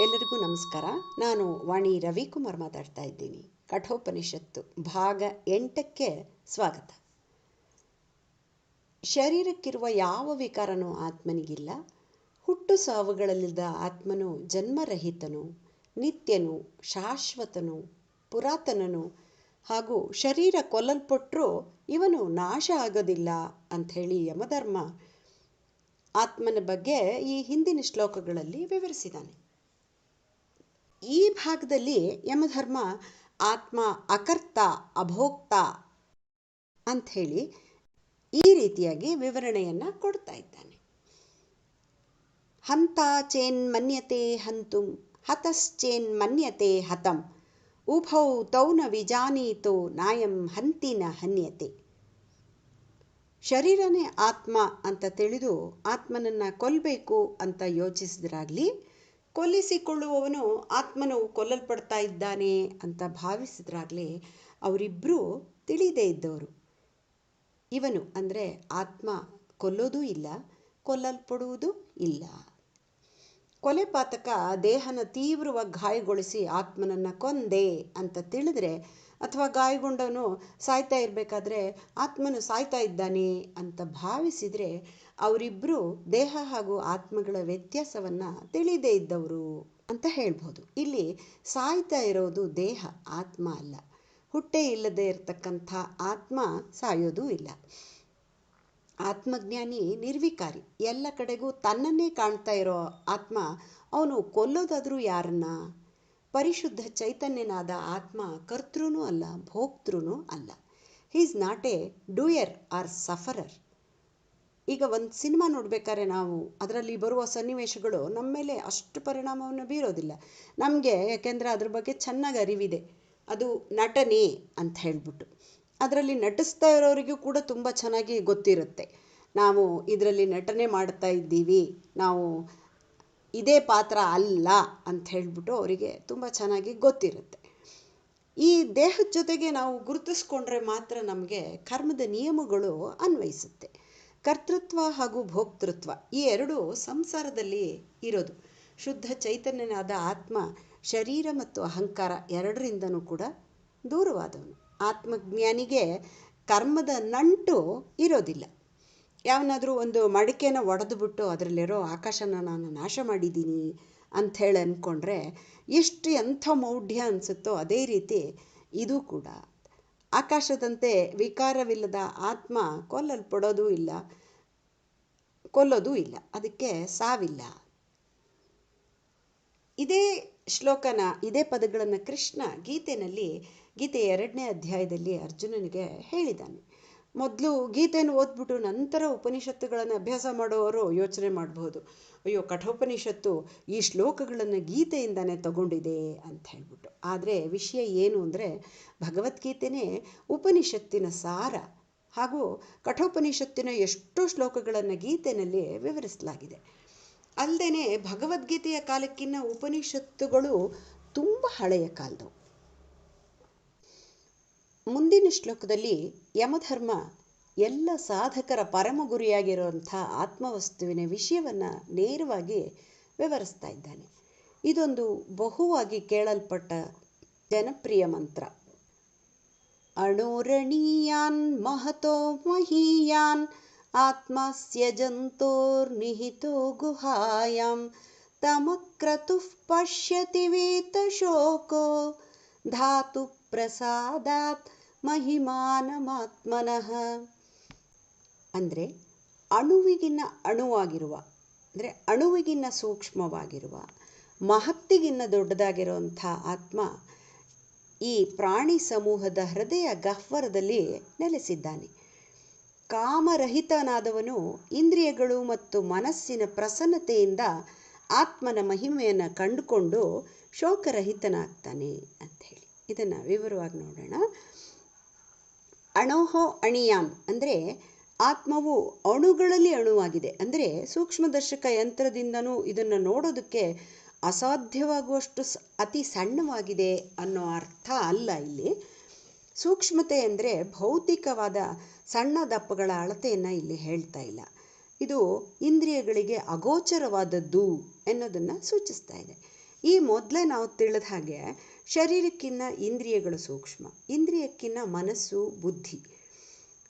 ಎಲ್ಲರಿಗೂ ನಮಸ್ಕಾರ. ನಾನು ವಾಣಿ ರವಿಕುಮಾರ್ ಮಾತಾಡ್ತಾ ಇದ್ದೀನಿ. ಕಠೋಪನಿಷತ್ತು ಭಾಗ ಎಂಟಕ್ಕೆ ಸ್ವಾಗತ. ಶರೀರಕ್ಕಿರುವ ಯಾವ ವಿಕಾರನೂ ಆತ್ಮನಿಗಿಲ್ಲ. ಹುಟ್ಟು ಸಾವುಗಳಲ್ಲಿದ್ದ ಆತ್ಮನು ಜನ್ಮರಹಿತನು, ನಿತ್ಯನು ಶಾಶ್ವತನು, ಪುರಾತನನು ಹಾಗೂ ಶರೀರ ಕೊಲ್ಲಲ್ಪಟ್ಟರೂ ಇವನು ನಾಶ ಆಗೋದಿಲ್ಲ ಅಂಥೇಳಿ ಯಮಧರ್ಮ ಆತ್ಮನ ಬಗ್ಗೆ ಈ ಹಿಂದಿನ ಶ್ಲೋಕಗಳಲ್ಲಿ ವಿವರಿಸಿದ್ದಾನೆ. ಈ ಭಾಗದಲ್ಲಿ ಯಮಧರ್ಮ, ಆತ್ಮ, ಅಕರ್ತ, ಅಭೋಕ್ತ ಅಂಥೇಳಿ ಈ ರೀತಿಯಾಗಿ ವಿವರಣೆಯನ್ನು ಕೊಡ್ತಾ ಇದ್ದಾನೆ. ಹಂತ ಚೇನ್ ಮನ್ಯತೆ ಹಂತುಂ, ಹತಶ್ಚೇನ್ ಮನ್ಯತೆ ಹತಂ, ಉಭೌ ತೌನ ವಿಜಾನೀತೋ ನಾಯಂ ಹಂತಿನ ಹನ್ಯತೆ. ಶರೀರನೇ ಆತ್ಮ ಅಂತ ತಿಳಿದು ಆತ್ಮನನ್ನು ಕೊಲ್ಲಬೇಕು ಅಂತ ಯೋಚಿಸಿದ್ರಾಗಲಿ ಕೊಲ್ಲಿಸಿಕೊಳ್ಳುವವನು ಆತ್ಮನು ಕೊಲ್ಲಲ್ಪಡ್ತಾ ಇದ್ದಾನೆ ಅಂತ ಭಾವಿಸಿದ್ರಾಗಲಿ ಅವರಿಬ್ಬರೂ ತಿಳಿದೇ ಇದ್ದವರು. ಇವನು ಅಂದರೆ ಆತ್ಮ ಕೊಲ್ಲೋದೂ ಇಲ್ಲ, ಕೊಲ್ಲಲ್ಪಡುವುದೂ ಇಲ್ಲ. ಕೊಲೆಪಾತಕ ದೇಹನ ತೀವ್ರವಾಗಿ ಗಾಯಗೊಳಿಸಿ ಆತ್ಮನನ್ನು ಕೊಂದೆ ಅಂತ ತಿಳಿದ್ರೆ ಅಥವಾ ಗಾಯಗೊಂಡವನು ಸಾಯ್ತಾ ಇರಬೇಕಾದ್ರೆ, ಆತ್ಮನು ಸಾಯ್ತಾ ಇದ್ದಾನೆ ಅಂತ ಭಾವಿಸಿದರೆ ಅವರಿಬ್ಬರು ದೇಹ ಹಾಗೂ ಆತ್ಮಗಳ ವ್ಯತ್ಯಾಸವನ್ನು ತಿಳಿದೇ ಇದ್ದವರು ಅಂತ ಹೇಳ್ಬೋದು. ಇಲ್ಲಿ ಸಾಯ್ತಾ ಇರೋದು ದೇಹ, ಆತ್ಮ ಅಲ್ಲ. ಹುಟ್ಟೆ ಇಲ್ಲದೆ ಇರತಕ್ಕಂಥ ಆತ್ಮ ಸಾಯೋದೂ ಇಲ್ಲ. ಆತ್ಮಜ್ಞಾನಿ ನಿರ್ವಿಕಾರಿ. ಎಲ್ಲ ಕಡೆಗೂ ತನ್ನನ್ನೇ ಕಾಣ್ತಾ ಇರೋ ಆತ್ಮ, ಅವನು ಕೊಲ್ಲೋದಾದರೂ ಯಾರನ್ನ? ಪರಿಶುದ್ಧ ಚೈತನ್ಯನಾದ ಆತ್ಮ ಕರ್ತೃನು ಅಲ್ಲ, ಭೋಕ್ತೃನೂ ಅಲ್ಲ. Is not a doer or sufferer ಈಗ ಒಂದು ಸಿನಿಮಾ ನೋಡಬೇಕಾದ್ರೆ ನಾವು ಅದರಲ್ಲಿ ಬರುವ ಸನ್ನಿವೇಶಗಳು ನಮ್ಮ ಮೇಲೆ ಅಷ್ಟು ಪರಿಣಾಮವನ್ನು ಬೀರೋದಿಲ್ಲ. ನಮಗೆ ಯಾಕೆಂದರೆ ಅದ್ರ ಬಗ್ಗೆ ಚೆನ್ನಾಗಿ ಅರಿವಿದೆ. ಅದು ನಟನೆ ಅಂತ ಹೇಳ್ಬಿಟ್ಟು. ಅದರಲ್ಲಿ ನಟಿಸ್ತಾ ಇರೋರಿಗೂ ಕೂಡ ತುಂಬ ಚೆನ್ನಾಗಿ ಗೊತ್ತಿರುತ್ತೆ. ನಾವು ಇದರಲ್ಲಿ ನಟನೆ ಮಾಡ್ತಾ ಇದ್ದೀವಿ. ನಾವು ಇದೇ ಪಾತ್ರ ಅಲ್ಲ ಅಂತ ಹೇಳ್ಬಿಟ್ಟು ಅವರಿಗೆ ತುಂಬ ಚೆನ್ನಾಗಿ ಗೊತ್ತಿರುತ್ತೆ. ಈ ದೇಹದ ಜೊತೆಗೆ ನಾವು ಗುರುತಿಸ್ಕೊಂಡ್ರೆ ಮಾತ್ರ ನಮಗೆ ಕರ್ಮದ ನಿಯಮಗಳು ಅನ್ವಯಿಸುತ್ತೆ. ಕರ್ತೃತ್ವ ಹಾಗೂ ಭೋಕ್ತೃತ್ವ ಈ ಎರಡು ಸಂಸಾರದಲ್ಲಿ ಇರೋದು. ಶುದ್ಧ ಚೈತನ್ಯನಾದ ಆತ್ಮ, ಶರೀರ ಮತ್ತು ಅಹಂಕಾರ ಎರಡರಿಂದನೂ ಕೂಡ ದೂರವಾದವನು. ಆತ್ಮಜ್ಞಾನಿಗೆ ಕರ್ಮದ ನಂಟು ಇರೋದಿಲ್ಲ. ಯಾವನಾದರೂ ಒಂದು ಮಡಿಕೆನ ಒಡೆದುಬಿಟ್ಟು ಅದರಲ್ಲಿರೋ ಆಕಾಶನ ನಾನು ನಾಶ ಮಾಡಿದ್ದೀನಿ ಅಂಥೇಳಿ ಅಂದ್ಕೊಂಡ್ರೆ ಎಷ್ಟು ಎಂಥ ಮೌಢ್ಯ ಅನಿಸುತ್ತೋ ಅದೇ ರೀತಿ ಇದು ಕೂಡ. ಆಕಾಶದಂತೆ ವಿಕಾರವಿಲ್ಲದ ಆತ್ಮ ಕೊಲ್ಲಲ್ಪಡೋದೂ ಇಲ್ಲ, ಕೊಲ್ಲೋದೂ ಇಲ್ಲ, ಅದಕ್ಕೆ ಸಾವಿಲ್ಲ. ಇದೇ ಶ್ಲೋಕನ, ಇದೇ ಪದಗಳನ್ನು ಕೃಷ್ಣ ಗೀತೆಯಲ್ಲಿ ಗೀತೆ ಎರಡನೇ ಅಧ್ಯಾಯದಲ್ಲಿ ಅರ್ಜುನನಿಗೆ ಹೇಳಿದ್ದಾನೆ. ಮೊದಲು ಗೀತೆಯನ್ನು ಓದ್ಬಿಟ್ಟು ನಂತರ ಉಪನಿಷತ್ತುಗಳನ್ನು ಅಭ್ಯಾಸ ಮಾಡುವವರು ಯೋಚನೆ ಮಾಡಬಹುದು ಅಯ್ಯೋ, ಕಠೋಪನಿಷತ್ತು ಈ ಶ್ಲೋಕಗಳನ್ನು ಗೀತೆಯಿಂದನೇ ತಗೊಂಡಿದೆ ಅಂತ ಹೇಳ್ಬಿಟ್ಟು. ಆದರೆ ವಿಷಯ ಏನು ಅಂದರೆ ಭಗವದ್ಗೀತೆನೇ ಉಪನಿಷತ್ತಿನ ಸಾರ ಹಾಗೂ ಕಠೋಪನಿಷತ್ತಿನ ಎಷ್ಟೋ ಶ್ಲೋಕಗಳನ್ನು ಗೀತೆಯಲ್ಲಿ ವಿವರಿಸಲಾಗಿದೆ. ಅಲ್ಲದೆ ಭಗವದ್ಗೀತೆಯ ಕಾಲಕ್ಕಿಂತ ಉಪನಿಷತ್ತುಗಳು ತುಂಬ ಹಳೆಯ ಕಾಲದವು. ಮುಂದಿನ ಶ್ಲೋಕದಲ್ಲಿ ಯಮಧರ್ಮ ಎಲ್ಲ ಸಾಧಕರ ಪರಮ ಗುರಿಯಾಗಿರುವಂಥ ಆತ್ಮವಸ್ತುವಿನ ವಿಷಯವನ್ನು ನೇರವಾಗಿ ವಿವರಿಸ್ತಾ ಇದ್ದಾನೆ. ಇದೊಂದು ಬಹುವಾಗಿ ಕೇಳಲ್ಪಟ್ಟ ಜನಪ್ರಿಯ ಮಂತ್ರ. ಅಣೋರಣೀಯಾನ್ ಮಹತೋ ಮಹೀಯಾನ್ ಆತ್ಮಸ್ಯ ಜಂತೋರ್ನಿಹಿತೋ ಗುಹಾಯಾಂ ತಮಕ್ರತುಃ ಪಶ್ಯತಿ ವೇತಶೋಕೋ ಧಾತು ಪ್ರಸಾದಾತ್ ಮಹಿಮಾನಮಾತ್ಮನಃ. ಅಂದರೆ ಅಣುವಿಗಿನ್ನ ಅಣುವಾಗಿರುವ, ಅಂದರೆ ಅಣುವಿಗಿನ್ನ ಸೂಕ್ಷ್ಮವಾಗಿರುವ, ಮಹತ್ತಿಗಿನ್ನ ದೊಡ್ಡದಾಗಿರುವಂಥ ಆತ್ಮ ಈ ಪ್ರಾಣಿ ಸಮೂಹದ ಹೃದಯ ಗಹ್ವರದಲ್ಲಿ ನೆಲೆಸಿದ್ದಾನೆ. ಕಾಮರಹಿತನಾದವನು ಇಂದ್ರಿಯಗಳು ಮತ್ತು ಮನಸ್ಸಿನ ಪ್ರಸನ್ನತೆಯಿಂದ ಆತ್ಮನ ಮಹಿಮೆಯನ್ನು ಕಂಡುಕೊಂಡು ಶೋಕರಹಿತನಾಗ್ತಾನೆ ಅಂಥೇಳಿ ಇದನ್ನು ವಿವರವಾಗಿ ನೋಡೋಣ. ಅಣೋಹೋ ಅಣಿಯಾಮ್ ಅಂದರೆ ಆತ್ಮವು ಅಣುಗಳಲ್ಲಿ ಅಣುವಾಗಿದೆ. ಅಂದರೆ ಸೂಕ್ಷ್ಮದರ್ಶಕ ಯಂತ್ರದಿಂದನೂ ಇದನ್ನು ನೋಡೋದಕ್ಕೆ ಅಸಾಧ್ಯವಾಗುವಷ್ಟು ಅತಿ ಸಣ್ಣವಾಗಿದೆ ಅನ್ನೋ ಅರ್ಥ ಅಲ್ಲ ಇಲ್ಲಿ. ಸೂಕ್ಷ್ಮತೆ ಅಂದರೆ ಭೌತಿಕವಾದ ಸಣ್ಣ ದಪ್ಪಗಳ ಅಳತೆಯನ್ನು ಇಲ್ಲಿ ಹೇಳ್ತಾ ಇಲ್ಲ. ಇದು ಇಂದ್ರಿಯಗಳಿಗೆ ಅಗೋಚರವಾದದ್ದು ಎನ್ನುವುದನ್ನು ಸೂಚಿಸ್ತಾ ಇದೆ. ಈ ಮೊದಲೇ ನಾವು ತಿಳಿದ ಹಾಗೆ ಶರೀರಕ್ಕಿನ್ನ ಇಂದ್ರಿಯಗಳು ಸೂಕ್ಷ್ಮ, ಇಂದ್ರಿಯಕ್ಕಿನ್ನ ಮನಸ್ಸು ಬುದ್ಧಿ.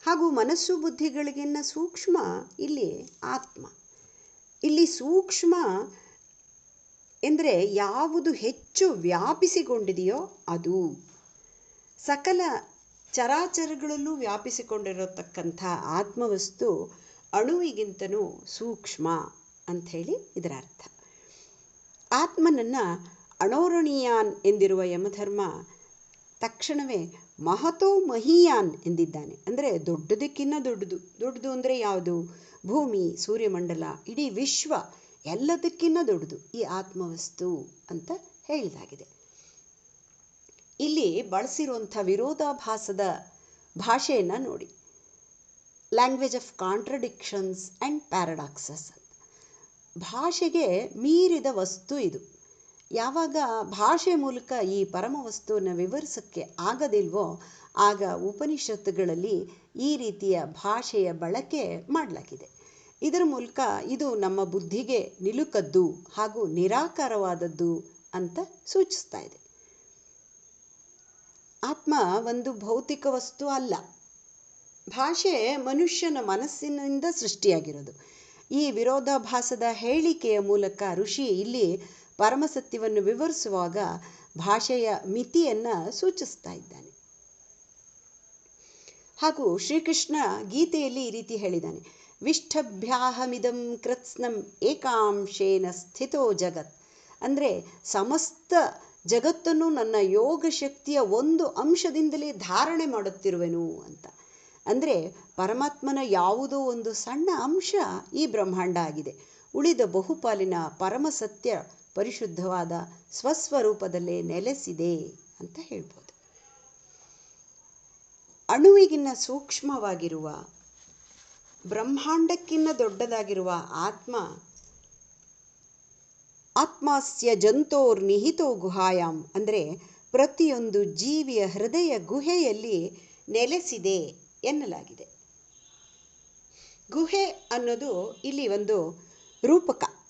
ಹಾಗೂ ಮನಸ್ಸು ಬುದ್ಧಿಗಳಿಗಿನ್ನ ಸೂಕ್ಷ್ಮ ಇಲ್ಲಿ ಆತ್ಮ. ಇಲ್ಲಿ ಸೂಕ್ಷ್ಮ ಎಂದರೆ ಯಾವುದು ಹೆಚ್ಚು ವ್ಯಾಪಿಸಿಕೊಂಡಿದೆಯೋ ಅದು. ಸಕಲ ಚರಾಚರಗಳಲ್ಲೂ ವ್ಯಾಪಿಸಿಕೊಂಡಿರತಕ್ಕಂಥ ಆತ್ಮವಸ್ತು ಅಣುವಿಗಿಂತನೂ ಸೂಕ್ಷ್ಮ ಅಂಥೇಳಿ ಇದರ ಅರ್ಥ ಆತ್ಮನನ್ನು ಅಣೋರಣೀಯಾನ್ ಎಂದಿರುವ ಯಮಧರ್ಮ ತಕ್ಷಣವೇ ಮಹತೋ ಮಹೀಯಾನ್ ಎಂದಿದ್ದಾನೆ. ಅಂದರೆ ದೊಡ್ಡದಕ್ಕಿನ್ನ ದೊಡ್ಡದು. ದೊಡ್ಡದು ಅಂದರೆ ಯಾವುದು? ಭೂಮಿ, ಸೂರ್ಯಮಂಡಲ, ಇಡೀ ವಿಶ್ವ ಎಲ್ಲದಕ್ಕಿನ್ನ ದೊಡ್ಡದು. ಈ ಆತ್ಮವಸ್ತು ಅಂತ ಹೇಳಿದಾಗಿದೆ. ಇಲ್ಲಿ ಬಳಸಿರುವಂಥ ವಿರೋಧಾಭಾಸದ ಭಾಷೆಯನ್ನು ನೋಡಿ. Language of contradictions and paradoxes ಭಾಷೆಗೆ ಮೀರಿದ ವಸ್ತು ಇದು. ಯಾವಾಗ ಭಾಷೆ ಮೂಲಕ ಈ ಪರಮ ವಿವರಿಸಕ್ಕೆ ವಿವರಿಸೋಕ್ಕೆ ಆಗದಿಲ್ವೋ ಆಗ ಉಪನಿಷತ್ತುಗಳಲ್ಲಿ ಈ ರೀತಿಯ ಭಾಷೆಯ ಬಳಕೆ ಮಾಡಲಾಗಿದೆ. ಇದರ ಮೂಲಕ ಇದು ನಮ್ಮ ಬುದ್ಧಿಗೆ ನಿಲುಕದ್ದು ಹಾಗೂ ನಿರಾಕಾರವಾದದ್ದು ಅಂತ ಸೂಚಿಸ್ತಾ ಇದೆ. ಆತ್ಮ ಒಂದು ಭೌತಿಕ ವಸ್ತು ಅಲ್ಲ. ಭಾಷೆ ಮನುಷ್ಯನ ಮನಸ್ಸಿನಿಂದ ಸೃಷ್ಟಿಯಾಗಿರೋದು. ಈ ವಿರೋಧಾಭಾಸದ ಹೇಳಿಕೆಯ ಮೂಲಕ ಋಷಿ ಇಲ್ಲಿ ಪರಮಸತ್ಯವನ್ನು ವಿವರಿಸುವಾಗ ಭಾಷೆಯ ಮಿತಿಯನ್ನು ಸೂಚಿಸ್ತಾ ಇದ್ದಾನೆ. ಹಾಗೂ ಶ್ರೀಕೃಷ್ಣ ಗೀತೆಯಲ್ಲಿ ಈ ರೀತಿ ಹೇಳಿದ್ದಾನೆ, ವಿಷ್ಠಭ್ಯಾಹಮಿದಂ ಕೃತ್ಸ್ನಂ ಏಕಾಂಶೇನ ಸ್ಥಿತೋ ಜಗತ್. ಅಂದರೆ ಸಮಸ್ತ ಜಗತ್ತನ್ನು ನನ್ನ ಯೋಗ ಶಕ್ತಿಯ ಒಂದು ಅಂಶದಿಂದಲೇ ಧಾರಣೆ ಮಾಡುತ್ತಿರುವೆನು ಅಂತ. ಅಂದರೆ ಪರಮಾತ್ಮನ ಯಾವುದೋ ಒಂದು ಸಣ್ಣ ಅಂಶ ಈ ಬ್ರಹ್ಮಾಂಡ ಆಗಿದೆ. ಉಳಿದ ಬಹುಪಾಲಿನ ಪರಮಸತ್ಯ ಪರಿಶುದ್ಧವಾದ ಸ್ವಸ್ವರೂಪದಲ್ಲೇ ನೆಲೆಸಿದೆ ಅಂತ ಹೇಳ್ಬೋದು. ಅಣುವಿಗಿನ್ನ ಸೂಕ್ಷ್ಮವಾಗಿರುವ, ಬ್ರಹ್ಮಾಂಡಕ್ಕಿನ್ನ ದೊಡ್ಡದಾಗಿರುವ ಆತ್ಮ, ಆತ್ಮಾಸ್ಯ ಜಂತೋರ್ ನಿಹಿತೋ ಗುಹಾಯಾಮ್ ಅಂದರೆ ಪ್ರತಿಯೊಂದು ಜೀವಿಯ ಹೃದಯ ಗುಹೆಯಲ್ಲಿ ನೆಲೆಸಿದೆ ಎನ್ನಲಾಗಿದೆ. ಗುಹೆ ಅನ್ನೋದು ಇಲ್ಲಿ ಒಂದು ರೂಪಕ.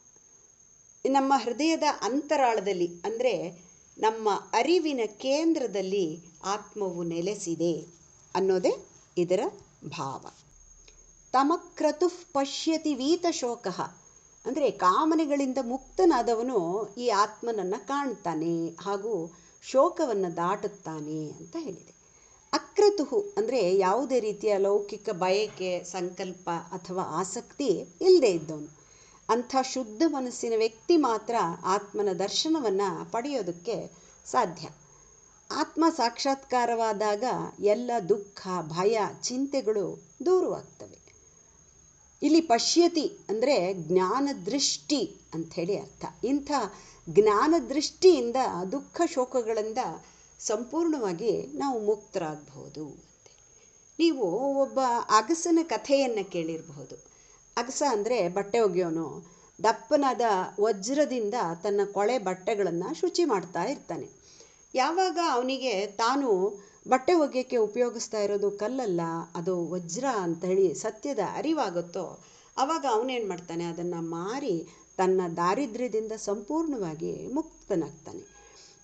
ನಮ್ಮ ಹೃದಯದ ಅಂತರಾಳದಲ್ಲಿ, ಅಂದರೆ ನಮ್ಮ ಅರಿವಿನ ಕೇಂದ್ರದಲ್ಲಿ ಆತ್ಮವು ನೆಲೆಸಿದೆ ಅನ್ನೋದೇ ಇದರ ಭಾವ. ತಮಕ್ರತುಃ ಪಶ್ಯತಿ ವೀತಶೋಕ ಅಂದರೆ ಕಾಮನೆಗಳಿಂದ ಮುಕ್ತನಾದವನು ಈ ಆತ್ಮನನ್ನು ಕಾಣ್ತಾನೆ ಹಾಗೂ ಶೋಕವನ್ನು ದಾಟುತ್ತಾನೆ ಅಂತ ಹೇಳಿದೆ. ಅಕ್ರತುಹು ಅಂದರೆ ಯಾವುದೇ ರೀತಿಯ ಲೌಕಿಕ ಬಯಕೆ, ಸಂಕಲ್ಪ ಅಥವಾ ಆಸಕ್ತಿ ಇಲ್ಲದೆ ಇದ್ದವನು. ಅಂಥ ಶುದ್ಧ ಮನಸ್ಸಿನ ವ್ಯಕ್ತಿ ಮಾತ್ರ ಆತ್ಮನ ದರ್ಶನವನ್ನು ಪಡೆಯೋದಕ್ಕೆ ಸಾಧ್ಯ. ಆತ್ಮ ಸಾಕ್ಷಾತ್ಕಾರವಾದಾಗ ಎಲ್ಲ ದುಃಖ, ಭಯ, ಚಿಂತೆಗಳು ದೂರವಾಗ್ತವೆ. ಇಲ್ಲಿ ಪಶ್ಯತಿ ಅಂದರೆ ಜ್ಞಾನದೃಷ್ಟಿ ಅಂಥೇಳಿ ಅರ್ಥ. ಇಂಥ ಜ್ಞಾನದೃಷ್ಟಿಯಿಂದ ದುಃಖ ಶೋಕಗಳಿಂದ ಸಂಪೂರ್ಣವಾಗಿ ನಾವು ಮುಕ್ತರಾಗಬಹುದು ನೀವು ಒಬ್ಬ ಅಗಸನ ಕಥೆಯನ್ನು ಕೇಳಿರಬಹುದು. ಅಗಸ ಅಂದರೆ ಬಟ್ಟೆ ಒಗೆಯೋನು. ದಪ್ಪನಾದ ವಜ್ರದಿಂದ ತನ್ನ ಕೊಳೆ ಬಟ್ಟೆಗಳನ್ನು ಶುಚಿ ಮಾಡ್ತಾ ಇರ್ತಾನೆ. ಯಾವಾಗ ಅವನಿಗೆ ತಾನು ಬಟ್ಟೆ ಒಗೆಯೋಕ್ಕೆ ಉಪಯೋಗಿಸ್ತಾ ಇರೋದು ಕಲ್ಲಲ್ಲ, ಅದು ವಜ್ರ ಹೇಳಿ ಸತ್ಯದ ಅರಿವಾಗುತ್ತೋ ಆವಾಗ ಅವನೇನು ಮಾಡ್ತಾನೆ? ಅದನ್ನು ಮಾರಿ ತನ್ನ ದಾರಿದ್ರ್ಯದಿಂದ ಸಂಪೂರ್ಣವಾಗಿ ಮುಕ್ತನಾಗ್ತಾನೆ.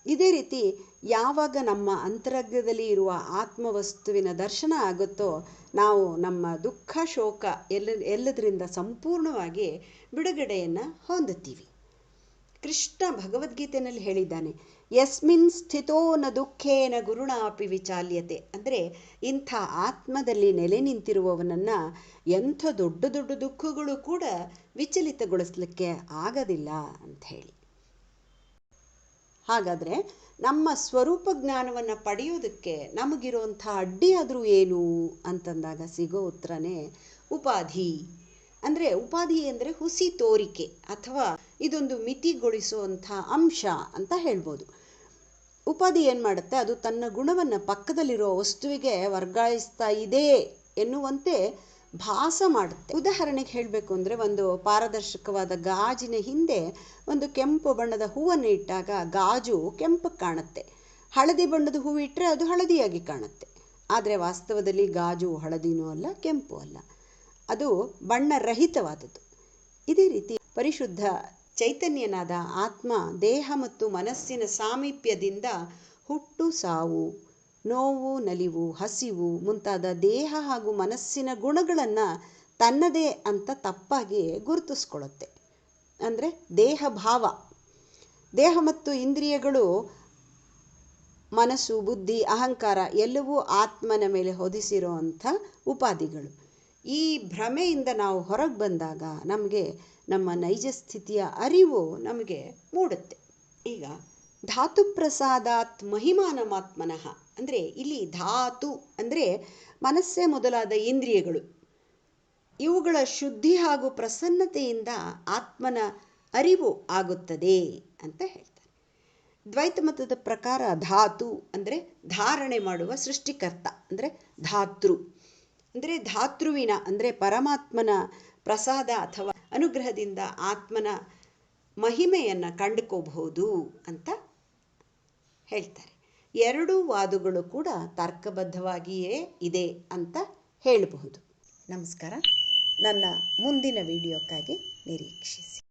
ಇದೇ ರೀತಿ ಯಾವಾಗ ನಮ್ಮ ಅಂತರಂಗದಲ್ಲಿ ಇರುವ ಆತ್ಮವಸ್ತುವಿನ ದರ್ಶನ ಆಗುತ್ತೋ ನಾವು ನಮ್ಮ ದುಃಖ, ಶೋಕ ಎಲ್ಲ, ಎಲ್ಲದರಿಂದ ಸಂಪೂರ್ಣವಾಗಿ ಬಿಡುಗಡೆಯನ್ನು ಹೊಂದುತ್ತೀವಿ. ಕೃಷ್ಣ ಭಗವದ್ಗೀತೆಯಲ್ಲಿ ಹೇಳಿದ್ದಾನೆ, ಯಸ್ಮಿನ್ ಸ್ಥಿತೋ ನ ದುಃಖೇನ ಗುರುಣಾಪಿ ವಿಚಾಲ್ಯತೆ. ಅಂದರೆ ಇಂಥ ಆತ್ಮದಲ್ಲಿ ನೆಲೆ ನಿಂತಿರುವವನನ್ನು ಎಂಥ ದೊಡ್ಡ ದೊಡ್ಡ ದುಃಖಗಳು ಕೂಡ ವಿಚಲಿತಗೊಳಿಸ್ಲಿಕ್ಕೆ ಆಗೋದಿಲ್ಲ ಅಂಥೇಳಿ ಹಾಗಾದರೆ ನಮ್ಮ ಸ್ವರೂಪ ಜ್ಞಾನವನ್ನು ಪಡೆಯೋದಕ್ಕೆ ನಮಗಿರುವಂಥ ಅಡ್ಡಿಯಾದರೂ ಏನು ಅಂತಂದಾಗ ಸಿಗೋ ಉತ್ತರನೇ ಉಪಾಧಿ. ಅಂದರೆ ಉಪಾಧಿ ಅಂದರೆ ಹುಸಿ ತೋರಿಕೆ ಅಥವಾ ಇದೊಂದು ಮಿತಿಗೊಳಿಸುವಂಥ ಅಂಶ ಅಂತ ಹೇಳ್ಬೋದು. ಉಪಾಧಿ ಏನು ಮಾಡುತ್ತೆ? ಅದು ತನ್ನ ಗುಣವನ್ನು ಪಕ್ಕದಲ್ಲಿರೋ ವಸ್ತುವಿಗೆ ವರ್ಗಾಯಿಸ್ತಾ ಇದೆ ಎನ್ನುವಂತೆ ಭಾಸ ಮಾಡುತ್ತೆ. ಉದಾಹರಣೆಗೆ ಹೇಳಬೇಕು ಅಂದರೆ ಒಂದು ಪಾರದರ್ಶಕವಾದ ಗಾಜಿನ ಹಿಂದೆ ಒಂದು ಕೆಂಪು ಬಣ್ಣದ ಹೂವನ್ನು ಇಟ್ಟಾಗ ಗಾಜು ಕೆಂಪು ಕಾಣುತ್ತೆ. ಹಳದಿ ಬಣ್ಣದ ಹೂವು ಇಟ್ಟರೆ ಅದು ಹಳದಿಯಾಗಿ ಕಾಣುತ್ತೆ. ಆದರೆ ವಾಸ್ತವದಲ್ಲಿ ಗಾಜು ಹಳದಿನೂ ಅಲ್ಲ, ಕೆಂಪು ಅಲ್ಲ. ಅದು ಬಣ್ಣರಹಿತವಾದದ್ದು. ಇದೇ ರೀತಿ ಪರಿಶುದ್ಧ ಚೈತನ್ಯನಾದ ಆತ್ಮ ದೇಹ ಮತ್ತು ಮನಸ್ಸಿನ ಸಾಮೀಪ್ಯದಿಂದ ಹುಟ್ಟು ಸಾವು ನೋವು, ನಲಿವು, ಹಸಿವು ಮುಂತಾದ ದೇಹ ಹಾಗೂ ಮನಸ್ಸಿನ ಗುಣಗಳನ್ನು ತನ್ನದೇ ಅಂತ ತಪ್ಪಾಗಿ ಗುರುತಿಸ್ಕೊಳ್ಳುತ್ತೆ. ಅಂದರೆ ದೇಹ ಭಾವ. ದೇಹ ಮತ್ತು ಇಂದ್ರಿಯಗಳು, ಮನಸ್ಸು, ಬುದ್ಧಿ, ಅಹಂಕಾರ ಎಲ್ಲವೂ ಆತ್ಮನ ಮೇಲೆ ಹೊದಿಸಿರೋ ಅಂಥ ಉಪಾಧಿಗಳು ಈ ಭ್ರಮೆಯಿಂದ ನಾವು ಹೊರಗೆ ಬಂದಾಗ ನಮಗೆ ನಮ್ಮ ನೈಜ ಸ್ಥಿತಿಯ ಅರಿವು ನಮಗೆ ಮೂಡುತ್ತೆ. ಈಗ ಧಾತು ಪ್ರಸಾದಾತ್ ಮಹಿಮಾನಮಾತ್ಮನಃ. ಅಂದರೆ ಇಲ್ಲಿ ಧಾತು ಅಂದರೆ ಮನಸ್ಸೇ ಮೊದಲಾದ ಇಂದ್ರಿಯಗಳು. ಇವುಗಳ ಶುದ್ಧಿ ಹಾಗೂ ಪ್ರಸನ್ನತೆಯಿಂದ ಆತ್ಮನ ಅರಿವು ಆಗುತ್ತದೆ ಅಂತ ಹೇಳ್ತಾರೆ. ದ್ವೈತ ಮತದ ಪ್ರಕಾರ ಧಾತು ಅಂದರೆ ಧಾರಣೆ ಮಾಡುವ ಸೃಷ್ಟಿಕರ್ತ ಅಂದರೆ ಧಾತೃ. ಅಂದರೆ ಧಾತೃವಿನ ಅಂದರೆ ಪರಮಾತ್ಮನ ಪ್ರಸಾದ ಅಥವಾ ಅನುಗ್ರಹದಿಂದ ಆತ್ಮನ ಮಹಿಮೆಯನ್ನು ಕಂಡುಕೋಬಹುದು ಅಂತ ಹೇಳ್ತಾರೆ. ಎರಡೂ ವಾದಗಳು ಕೂಡ ತರ್ಕಬದ್ಧವಾಗಿಯೇ ಇದೆ ಅಂತ ಹೇಳಬಹುದು. ನಮಸ್ಕಾರ. ನನ್ನ ಮುಂದಿನ ವಿಡಿಯೋಕ್ಕಾಗಿ ನಿರೀಕ್ಷಿಸಿ.